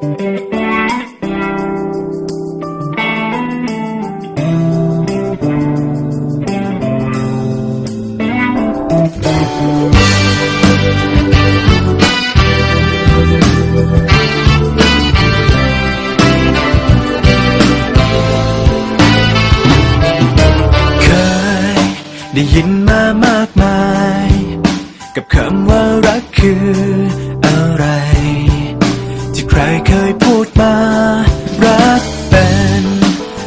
เคยได้ยินมามากมาย กับคำว่ารักคือ เคยพูดมา รักเป็น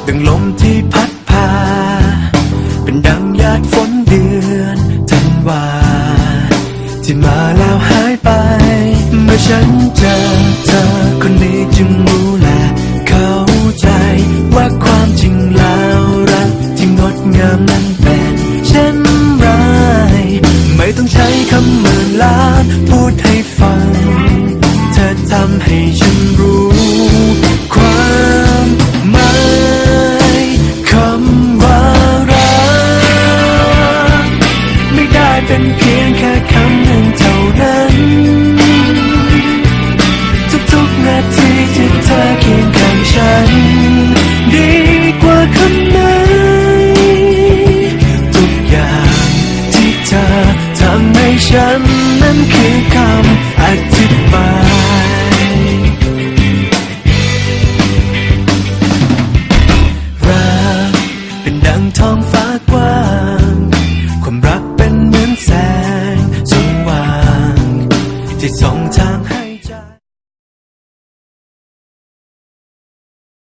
ดังลมที่พัดพา เป็นดังหยาดฝนเดือนธันวา ที่มาแล้วหายไป เมื่อฉันเจอเธอคนนี้จึงรู้และเข้าใจว่าความจริงแล้วรักที่งดงามนั้นเป็นเช่นไรไม่ต้องใช้คำหมื่นล้านพูดให้ฟัง ให้ฉันรู้ความหมายคำว่ารักไม่ได้เป็นเพียงแค่คำหนึ่งเท่านั้น ทุกๆนาทีที่เธอเคียงข้างฉัน ดีกว่าคำไหนทุกอย่างที่เธอทำให้ฉันนั้นคือ 谁曾在